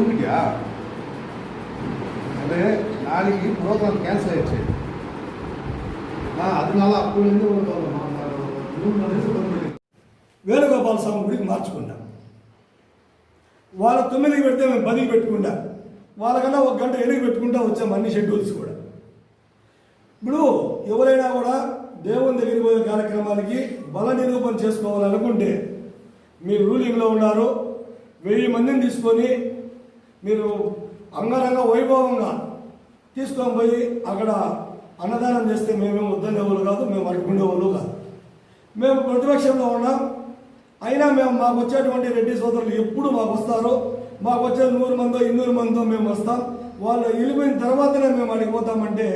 భూమికా అంటే నాలుగు programme cancel అయ్యచ్చు అదనాల అప్పుడు వేణుగోపాల స్వామి గుడికి మార్చుకుంటాం వాళ్ళ తొమ్మిదికి పెడితే మేము పదికి పెట్టుకుంటా వాళ్ళకన్నా ఒక గంట ఎనిమిది పెట్టుకుంటా వచ్చాం అన్ని షెడ్యూల్స్ కూడా. ఇప్పుడు ఎవరైనా కూడా దేవుని దగ్గరికి పోయే కార్యక్రమానికి బల నిరూపణ చేసుకోవాలనుకుంటే మీరు రూలింగ్లో ఉన్నారు. వెయ్యి మందిని తీసుకొని మీరు అంగరంగ వైభవంగా తీసుకొని పోయి అక్కడ అన్నదానం చేస్తే మేమేం వద్దనేవాళ్ళు కాదు మేము అడుగుండేవాళ్ళు కాదు. మేము ప్రతిపక్షంలో ఉన్నాం. అయినా మేము మాకు వచ్చేటువంటి రెడ్డి సోదరులు ఎప్పుడు మాకు వస్తారో మాకు వచ్చే నూరు మందో ఇన్నూరు మందో మేము వస్తాం. వాళ్ళు వెళ్ళిపోయిన తర్వాతనే మేము అడిగిపోతామంటే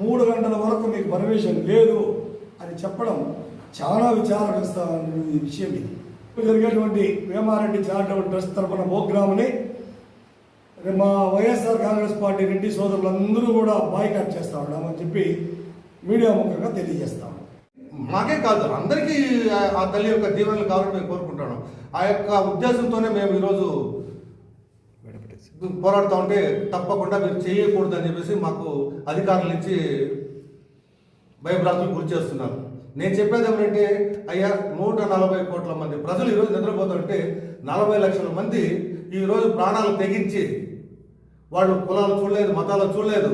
మూడు గంటల వరకు మీకు పర్మిషన్ లేదు అని చెప్పడం చాలా విచారణ విషయం ఇది. జరిగేటువంటి వేమారెడ్డి చారిటబుల్ ట్రస్ట్ తరఫున ప్రోగ్రామ్ని మా వైఎస్ఆర్ కాంగ్రెస్ పార్టీ రెడ్డి సోదరులందరూ కూడా బాయ్కాట్ చేస్తా ఉన్నామని చెప్పి మీడియా ముఖంగా తెలియజేస్తాం మాకే కాదు అందరికీ ఆ- తల్లి యొక్క దీవెనలు కావాలని మేము కోరుకుంటాను ఆ యొక్క ఉద్దేశంతోనే మేము ఈరోజు పోరాడుతూ ఉంటే తప్పకుండా మీరు చేయకూడదని చెప్పేసి మాకు అధికారుల నుంచి భయభ్రాంతులు గురి చేస్తున్నారు. నేను చెప్పేది ఏమిటంటే అయ్యా నూట నలభై కోట్ల మంది ప్రజలు ఈరోజు నిద్రపోతుంటే నలభై లక్షల మంది ఈరోజు ప్రాణాలు తెగించి వాళ్ళు కులాలు చూడలేదు మతాలు చూడలేదు.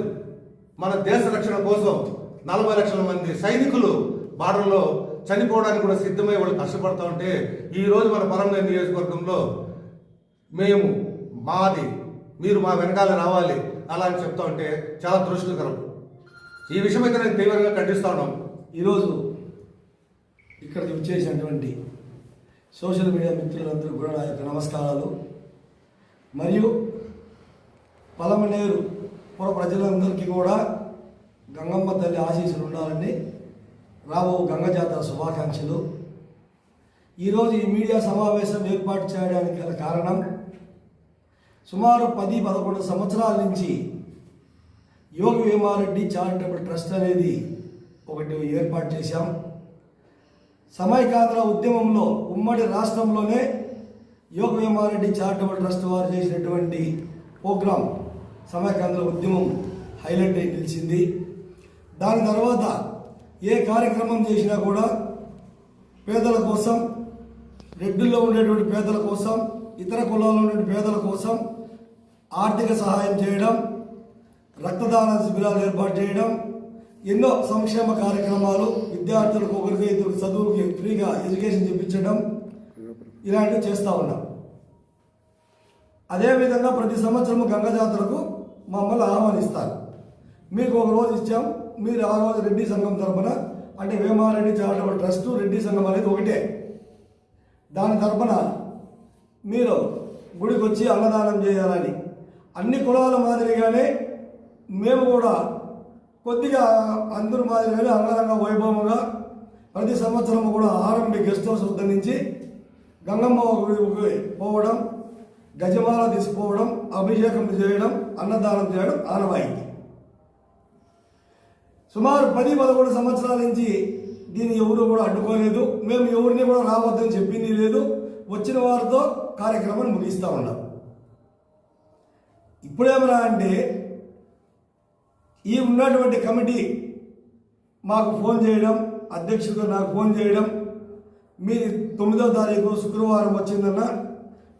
మన దేశ రక్షణ కోసం నలభై లక్షల మంది సైనికులు బార్డర్లో చనిపోవడానికి కూడా సిద్ధమై వాళ్ళు కష్టపడతా ఉంటే ఈరోజు మన పరంగా నియోజకవర్గంలో మేము మాది మీరు మా వెనకాల రావాలి అలా అని చెప్తా ఉంటే చాలా దృష్టికరం ఈ విషయం అయితే నేను తీవ్రంగా ఖండిస్తా ఉన్నాం. ఈరోజు ఇక్కడ వచ్చేసినటువంటి సోషల్ మీడియా మిత్రులందరూ కూడా నా యొక్క నమస్కారాలు. మరియు పలమనేరు పుర ప్రజలందరికీ కూడా గంగమ్మ తల్లి ఆశీస్సులు ఉండాలని రాబో గంగ జాతర శుభాకాంక్షలు. ఈరోజు ఈ మీడియా సమావేశం ఏర్పాటు చేయడానికి గల కారణం సుమారు పది పదకొండు సంవత్సరాల నుంచి యోగ భీమారెడ్డి చారిటబుల్ ట్రస్ట్ అనేది ఒకటి ఏర్పాటు చేశాం. సమైకాంధ్ర ఉద్యమంలో ఉమ్మడి రాష్ట్రంలోనే యోగ భీమారెడ్డి చారిటబుల్ ట్రస్ట్ వారు చేసినటువంటి ప్రోగ్రాం సమైకాంధ్ర ఉద్యమం హైలైట్ అయి నిలిచింది. దాని తర్వాత ఏ కార్యక్రమం చేసినా కూడా పేదల కోసం రెడ్డిల్లో ఉండేటువంటి పేదల కోసం ఇతర కులాల్లో ఉండే పేదల కోసం ఆర్థిక సహాయం చేయడం రక్తదాన శిబిరాలు ఏర్పాటు చేయడం ఎన్నో సంక్షేమ కార్యక్రమాలు విద్యార్థులకు ఒకరికి ఇద్దరు చదువుకి ఫ్రీగా ఎడ్యుకేషన్ చెప్పించడం ఇలాంటివి చేస్తూ ఉన్నాం. అదేవిధంగా ప్రతి సంవత్సరం గంగ జాతరకు మమ్మల్ని ఆహ్వానిస్తారు. మీకు ఒక రోజు ఇచ్చాం మీరు ఆ రోజు రెడ్డి సంఘం తరపున అంటే వేమారెడ్డి చారిటబుల్ ట్రస్ట్ రెడ్డి సంఘం అనేది ఒకటే. దాని తరపున మీరు గుడికి వచ్చి అన్నదానం చేయాలని. అన్ని కులాల మాదిరిగానే మేము కూడా కొద్దిగా అందరి మాదిరిగానే అంగరంగ వైభవంగా ప్రతి సంవత్సరం కూడా ఆరంభి గెస్ట్ హౌస్ వద్ద నుంచి గంగమ్మ గుడికి పోవడం గజమాల తీసుకోవడం అభిషేకం చేయడం అన్నదానం చేయడం ఆనవాయితీ. సుమారు పది పదకొండు సంవత్సరాల నుంచి దీన్ని ఎవరు కూడా అడ్డుకోలేదు. మేము ఎవరిని కూడా రావద్దని చెప్పింది లేదు. వచ్చిన వారితో కార్యక్రమాన్ని ముగిస్తూ ఉన్నాం. ఇప్పుడేమరా అంటే ఈ ఉన్నటువంటి కమిటీ మాకు ఫోన్ చేయడం అధ్యక్షుడు నాకు ఫోన్ చేయడం మీరు తొమ్మిదో తారీఖు శుక్రవారం వచ్చిందన్న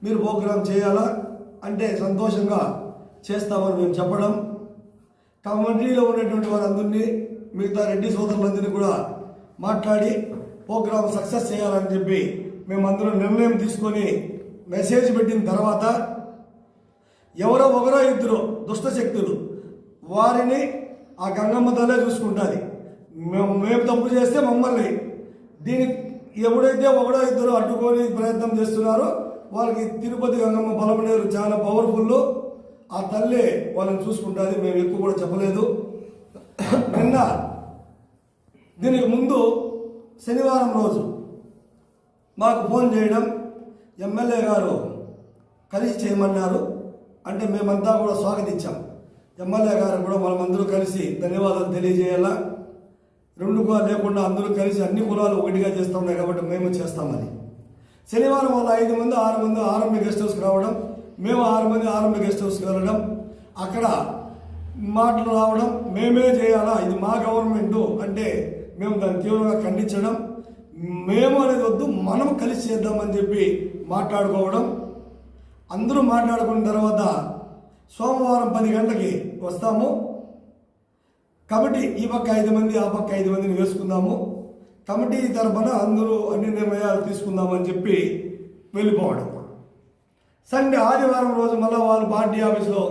మీరు ప్రోగ్రాం చేయాలా? అంటే సంతోషంగా చేస్తామని మేము చెప్పడం. కమిటీలో ఉన్నటువంటి వారందరినీ మిగతా రెడ్డి సోదరులందరినీ కూడా మాట్లాడి ప్రోగ్రాం సక్సెస్ చేయాలని చెప్పి మేమందరం నిర్ణయం తీసుకొని మెసేజ్ పెట్టిన తర్వాత ఎవరో ఒకరో ఇద్దరు దుష్ట శక్తులు వారిని ఆ గంగమ్మ తల్లే చూసుకుంటుంది. మేము మేము తప్పు చేస్తే మమ్మల్ని. దీని ఎవడైతే ఒకడో ఇద్దరు అడ్డుకొని ప్రయత్నం చేస్తున్నారో వాళ్ళకి తిరుపతి గంగమ్మ బలమనేరు చాలా పవర్ఫుల్ ఆ తల్లి వాళ్ళని చూసుకుంటుంది మేము ఎక్కువ కూడా చెప్పలేదు. నిన్న దీనికి ముందు శనివారం రోజు మాకు ఫోన్ చేయడం ఎమ్మెల్యే గారు కలిసి చేయమన్నారు. అంటే మేమంతా కూడా స్వాగతించాం. ఎమ్మెల్యే గారు కూడా మనమందరూ కలిసి ధన్యవాదాలు తెలియజేయాలా? రెండు కులాలు లేకుండా అందరూ కలిసి అన్ని కులాలు ఒకటిగా చేస్తూ ఉన్నాయి కాబట్టి మేము చేస్తామని. శనివారం వాళ్ళ ఐదు మంది ఆరు మంది ఆర్ఎంబి గెస్ట్ హౌస్కి రావడం మేము ఆరు మంది ఆరంభ గెస్ట్ హౌస్కి వెళ్ళడం అక్కడ మాటలు రావడం మేమే చేయాలా? ఇది మా గవర్నమెంట్ అంటే మేము దాన్ని తీవ్రంగా ఖండించడం మేము అనేది వద్దు మనం కలిసి చేద్దామని చెప్పి మాట్లాడుకోవడం. అందరూ మాట్లాడుకున్న తర్వాత సోమవారం పది గంటలకి వస్తాము. కమిటీ ఈ పక్క ఐదు మంది ఆ పక్క ఐదు మందిని వేసుకుందాము. కమిటీ తరపున అందరూ అన్ని నిర్ణయాలు తీసుకుందామని చెప్పి వెళ్ళిపోవడం. సండే ఆదివారం రోజు మళ్ళీ వాళ్ళు పార్టీ ఆఫీస్లో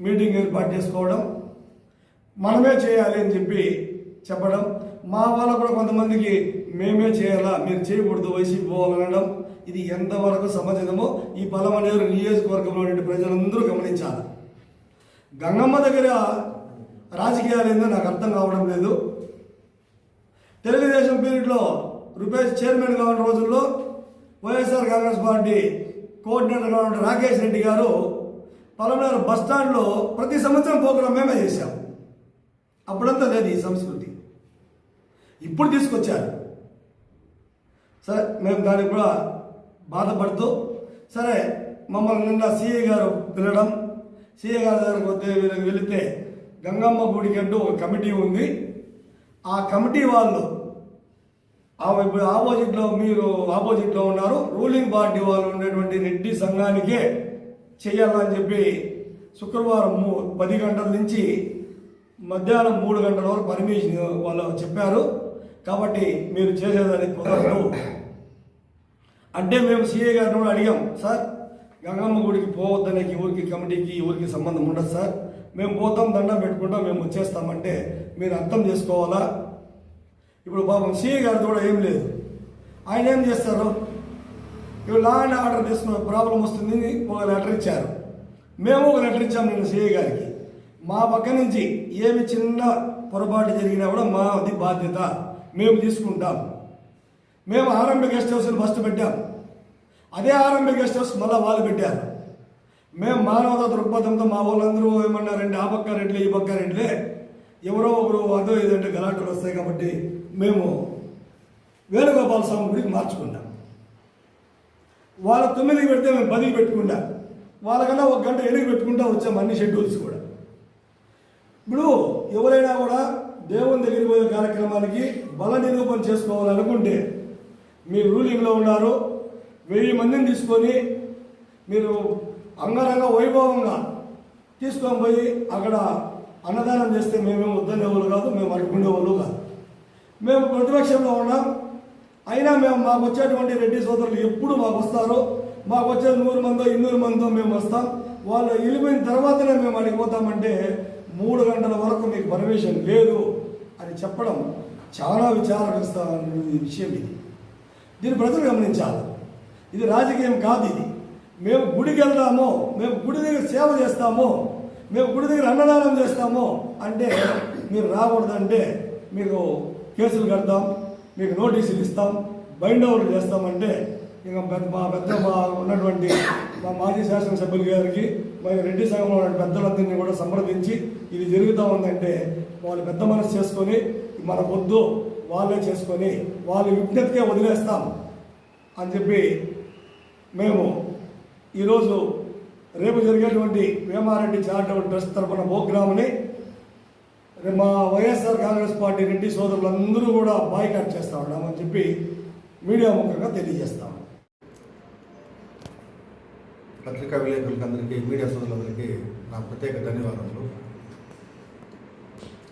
మీటింగ్ ఏర్పాటు చేసుకోవడం మనమే చేయాలి అని చెప్పి చెప్పడం. మా వాళ్ళు కూడా కొంతమందికి మేమే చేయాలా మీరు చేయకూడదు వైసీపీ పోవాలనడం ఇది ఎంతవరకు సమాజమో ఈ పలమనేరు నియోజకవర్గంలో ప్రజలందరూ గమనించాలి. గంగమ్మ దగ్గర రాజకీయాలు ఏందో నాకు అర్థం కావడం లేదు. తెలుగుదేశం పీరియడ్లో రూపేష్ చైర్మన్గా ఉన్న రోజుల్లో వైఎస్ఆర్ కాంగ్రెస్ పార్టీ కోఆర్డినేటర్గా ఉన్న రాకేష్ రెడ్డి గారు పలమనేరు బస్ స్టాండ్లో ప్రతి సంవత్సరం ప్రోగ్రాం మేమే చేశాం. అప్పుడంతా లేదు ఈ సంస్కృతి. ఇప్పుడు తీసుకొచ్చారు. సరే మేము దానికి కూడా బాధపడుతూ సరే మమ్మల్ని నిన్న సీఏ గారు పిలవడం సిఏ గారి దగ్గరకు వెళితే గంగమ్మ గుడికి అంటూ ఒక కమిటీ ఉంది. ఆ కమిటీ వాళ్ళు ఆమె ఇప్పుడు ఆపోజిట్లో మీరు ఆపోజిట్లో ఉన్నారు. రూలింగ్ పార్టీ వాళ్ళు ఉండేటువంటి రెడ్డి సంఘానికే చేయాలని చెప్పి శుక్రవారం మూ- పది గంటల నుంచి మధ్యాహ్నం మూడు గంటల వరకు పర్మిషన్ వాళ్ళు చెప్పారు. కాబట్టి మీరు చేసేదానికి కుదరదు. అంటే మేము సీఏ గారిని కూడా అడిగాం సార్ గంగమ్మ గుడికి పోవద్దనే ఊరికి కమిటీకి ఊరికి సంబంధం ఉండదు సార్. మేము పోతాం దండం పెట్టుకుంటాం మేము వచ్చేస్తామంటే మీరు అర్థం చేసుకోవాలా? ఇప్పుడు పాపం సీఏ గారిది కూడా ఏం లేదు. ఆయన ఏం చేస్తారు? ఇప్పుడు లా అండ్ ఆర్డర్ తీసుకున్న ప్రాబ్లం వస్తుంది ఒక లెటర్ ఇచ్చారు. మేము ఒక లెటర్ ఇచ్చాము నేను సిఏ గారికి. మా పక్క నుంచి ఏమి చిన్న పొరపాటు జరిగినా కూడా మాది బాధ్యత. మేము తీసుకుంటాం. మేము ఆరంభ గెస్ట్ హౌస్ని ఫస్ట్ పెట్టాం. అదే ఆరంభ గెస్ట్ హౌస్ మళ్ళీ వాళ్ళు పెట్టారు. మేము మానవత దృక్పథంతో మా వాళ్ళందరూ ఏమన్నారంటే ఆ పక్క రెడ్లే ఈ పక్క రెడ్లే. ఎవరో ఒకరు అదో ఏదంటే గలాటలు వస్తాయి కాబట్టి మేము వేణుగోపాల స్వామి గుడికి మార్చుకున్నాం. వాళ్ళ తొమ్మిదికి పెడితే మేము పదికి పెట్టుకుంటా వాళ్ళకన్నా ఒక గంట ఎనిమిది పెట్టుకుంటా వచ్చాం అన్ని షెడ్యూల్స్ కూడా. ఇప్పుడు ఎవరైనా కూడా దేవుని దగ్గరికి పోయే కార్యక్రమానికి బల నిరూపణ చేసుకోవాలనుకుంటే మీరు రూలింగ్లో ఉన్నారు. వెయ్యి మందిని తీసుకొని మీరు అంగరంగ వైభవంగా తీసుకొని పోయి అక్కడ అన్నదానం చేస్తే మేమేమి వద్దనే వాళ్ళు కాదు మేము అడుగుండే వాళ్ళు కాదు. మేము ప్రతిపక్షంలో ఉన్నాం. అయినా మేము మాకు వచ్చేటువంటి రెడ్డి సోదరులు ఎప్పుడు మాకు వస్తారో మాకు వచ్చే నూరు మందో ఇన్నూరు మందో మేము వస్తాం. వాళ్ళు వెళ్ళిపోయిన తర్వాతనే మేము అడిగిపోతామంటే మూడు గంటల వరకు మీకు పర్మిషన్ లేదు అని చెప్పడం చాలా విచారగ్రస్త విషయం ఇది. దీన్ని ప్రజలు గమనించాలి. ఇది రాజకీయం కాదు ఇది. మేము గుడికి వెళ్దామో మేము గుడి దగ్గర సేవ చేస్తాము మేము గుడి దగ్గర అన్నదానం చేస్తాము అంటే మీరు రాకూడదంటే మీకు కేసులు కడతాం మీకు నోటీసులు ఇస్తాం బైండ్ ఓవర్లు చేస్తామంటే ఇక పెద్ద మా పెద్ద మా ఉన్నటువంటి మా మాజీ శాసనసభ్యులు గారికి మా రెడ్డి సంఘంలో ఉన్న పెద్దలందరినీ కూడా సంప్రదించి ఇది జరుగుతూ ఉందంటే వాళ్ళు పెద్ద మనసు చేసుకొని మన వద్దు వాళ్ళే చేసుకొని వాళ్ళ విజ్ఞతకే వదిలేస్తాం అని చెప్పి మేము ఈరోజు రేపు జరిగేటువంటి వేమారెడ్డి చారిటబుల్ ట్రస్ట్ తరఫున ప్రోగ్రామ్ని మా వైఎస్ఆర్ కాంగ్రెస్ పార్టీ రెడ్డి సోదరులందరూ కూడా బాయ్కాట్ చేస్తా ఉన్నామని చెప్పి మీడియా ముఖంగా తెలియజేస్తాం పత్రికా విలేకరులకు అందరికీ మీడియా సోదరులందరికీ నా ప్రత్యేక ధన్యవాదాలు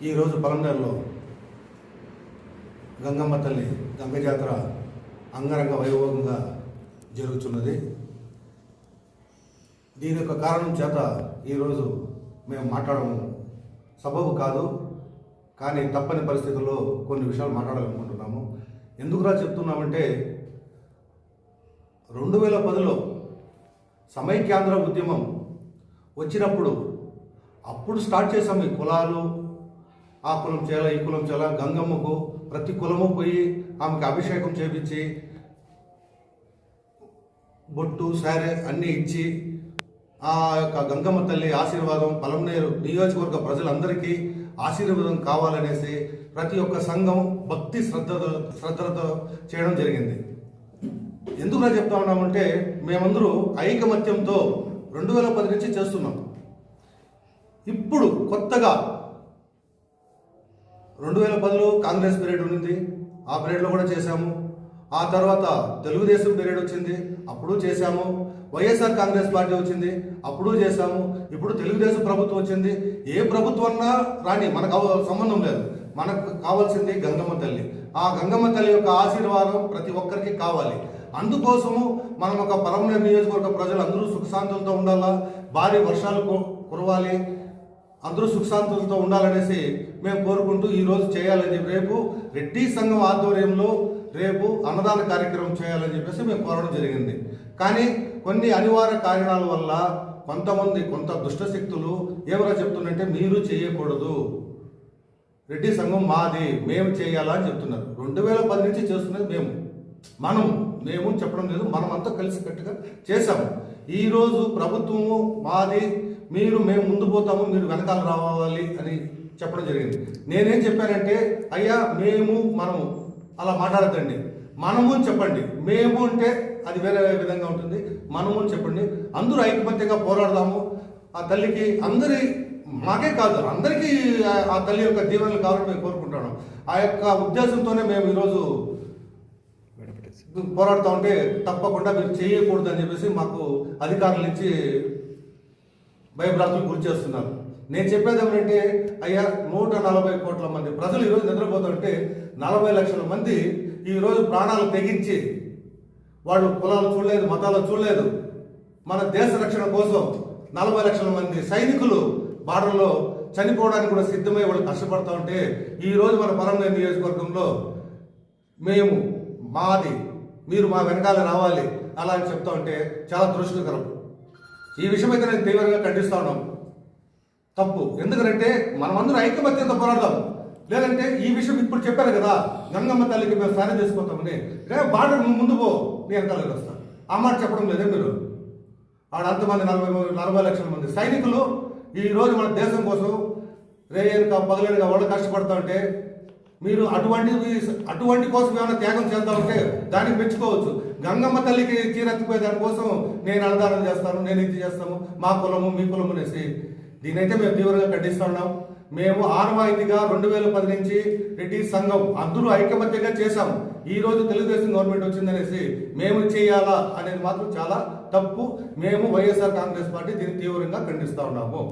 ఈరోజు పలంనేరులో గంగమ్మ తల్లి గంగ జాతర అంగరంగ వైభవంగా జరుగుతున్నది. దీని యొక్క కారణం చేత ఈరోజు మేము మాట్లాడము. సబబు కాదు కానీ తప్పని పరిస్థితుల్లో కొన్ని విషయాలు మాట్లాడాలనుకుంటున్నాము. ఎందుకురా చెప్తున్నామంటే రెండు వేల పదిలో సమైక్యాంధ్ర ఉద్యమం వచ్చినప్పుడు అప్పుడు స్టార్ట్ చేసాము ఈ కులాలు. ఆ కులం చేయాలా ఈ కులం చేయాలా గంగమ్మకు ప్రతి కులము పోయి ఆమెకు అభిషేకం చేపించి బొట్టు సారే అన్నీ ఇచ్చి ఆ యొక్క గంగమ్మ తల్లి ఆశీర్వాదం పలంనేరు నియోజకవర్గ ప్రజలందరికీ ఆశీర్వాదం కావాలనేసి ప్రతి ఒక్క సంఘం భక్తి శ్రద్ధతో శ్రద్ధలతో చేయడం జరిగింది. ఎందుకు చెప్తా ఉన్నామంటే మేమందరూ ఐకమత్యంతో రెండు వేల పది నుంచి చేస్తున్నాం. ఇప్పుడు కొత్తగా రెండు వేల పదిలో కాంగ్రెస్ పీరియడ్ ఉంది ఆ పీరియడ్లో కూడా చేశాము. ఆ తర్వాత తెలుగుదేశం పీరియడ్ వచ్చింది. అప్పుడు చేశాము. వైఎస్ఆర్ కాంగ్రెస్ పార్టీ వచ్చింది అప్పుడు చేశాము ఇప్పుడు తెలుగుదేశం ప్రభుత్వం వచ్చింది. ఏ ప్రభుత్వం అన్నా రాని మనకు అవ- సంబంధం లేదు. మనకు కావాల్సింది గంగమ్మ తల్లి. ఆ గంగమ్మ తల్లి యొక్క ఆశీర్వాదం ప్రతి ఒక్కరికి కావాలి. అందుకోసము మనం ఒక పలమనేరు నియోజకవర్గ ప్రజలు అందరూ సుఖశాంతులతో ఉండాలా? భారీ వర్షాలు కు- కురవాలి. అందరూ సుఖశాంతులతో ఉండాలనేసి మేము కోరుకుంటూ ఈరోజు చేయాలని రేపు రెడ్డి సంఘం ఆధ్వర్యంలో రేపు అన్నదాన కార్యక్రమం చేయాలని చెప్పేసి మేము కోరడం జరిగింది. కానీ కొన్ని అనివార్య కారణాల వల్ల కొంతమంది కొంత దుష్ట శక్తులు ఏమైనా చెప్తుందంటే మీరు చేయకూడదు. రెడ్డి సంఘం మాది మేము చేయాలా అని చెప్తున్నారు. రెండు వేల పది నుంచి చేస్తున్నది మేము. మనం మేము చెప్పడం లేదు మనమంతా కలిసికట్టుగా చేశాము. ఈరోజు ప్రభుత్వము మాది మీరు మేము ముందు పోతాము మీరు వెనకాల రావాలి అని చెప్పడం జరిగింది. నేనేం చెప్పానంటే అయ్యా మేము మనము అలా మాట్లాడద్దండి. మనము చెప్పండి. మేము అంటే అది వేరే విధంగా ఉంటుంది. మనము అని చెప్పండి. అందరూ ఐకమత్యంగా పోరాడదాము. ఆ తల్లికి అందరి మాకే కాదు అందరికీ ఆ- తల్లి యొక్క దీవెనలు కావాలని మేము కోరుకుంటున్నాం. ఆ యొక్క ఉద్దేశంతోనే మేము ఈరోజు పోరాడుతూ ఉంటే తప్పకుండా మీరు చేయకూడదు అని చెప్పేసి మాకు అధికారుల నుంచి భయభ్రాంతులు గురి చేస్తున్నారు. నేను చెప్పేది ఏమిటంటే అయ్యా నూట నలభై కోట్ల మంది ప్రజలు ఈరోజు నిద్రపోతుంటే నలభై లక్షల మంది ఈరోజు ప్రాణాలు తెగించి వాళ్ళు కులాలు చూడలేదు మతాలు చూడలేదు. మన దేశ రక్షణ కోసం నలభై లక్షల మంది సైనికులు బార్డర్లో చనిపోవడానికి కూడా సిద్ధమై వాళ్ళు కష్టపడతా ఉంటే ఈ రోజు మన పరంగా నియోజకవర్గంలో మేము మాది మీరు మా వెనకాల రావాలి అలా అని చెప్తా ఉంటే చాలా దురదృష్టకరం. ఈ విషయం అయితే నేను తీవ్రంగా ఖండిస్తా ఉన్నాం తప్పు. ఎందుకంటే మనమందరం ఐక్యమత్యంతో పోరాడదాం. లేదంటే ఈ విషయం ఇప్పుడు చెప్పారు కదా. గంగమ్మ తల్లికి మేము స్నానం చేసుకోతామని రే బార్డర్ నువ్వు ముందు పో నీ వెనకాల వస్తా. ఆ మాట చెప్పడం లేదే మీరు. ఆడ అంతమంది నలభై మంది- నలభై లక్షల మంది సైనికులు ఈరోజు మన దేశం కోసం రేయనుక పగలేనుగా వాళ్ళు కష్టపడతా ఉంటే మీరు అటువంటి అటువంటి కోసం ఏమైనా త్యాగం చేద్దామంటే దాన్ని దానికి మెచ్చుకోవచ్చు. గంగమ్మ తల్లికి చీరెత్తిపోయే దానికోసం నేను అన్నదానం చేస్తాను నేను ఇది చేస్తాను మా కులము మీ కులము అనేసి. దీనైతే మేము తీవ్రంగా ఖండిస్తా ఉన్నాం. మేము ఆనవాయితీగా రెండు వేల పది నుంచి రెడ్డి సంఘం అందరూ ఐకమత్యంగా చేశాం. ఈ రోజు తెలుగుదేశం గవర్నమెంట్ వచ్చిందనేసి మేము చేయాలా అనేది మాత్రం చాలా తప్పు. మేము వైఎస్ఆర్ కాంగ్రెస్ పార్టీ దీన్ని తీవ్రంగా ఖండిస్తూ ఉన్నాము.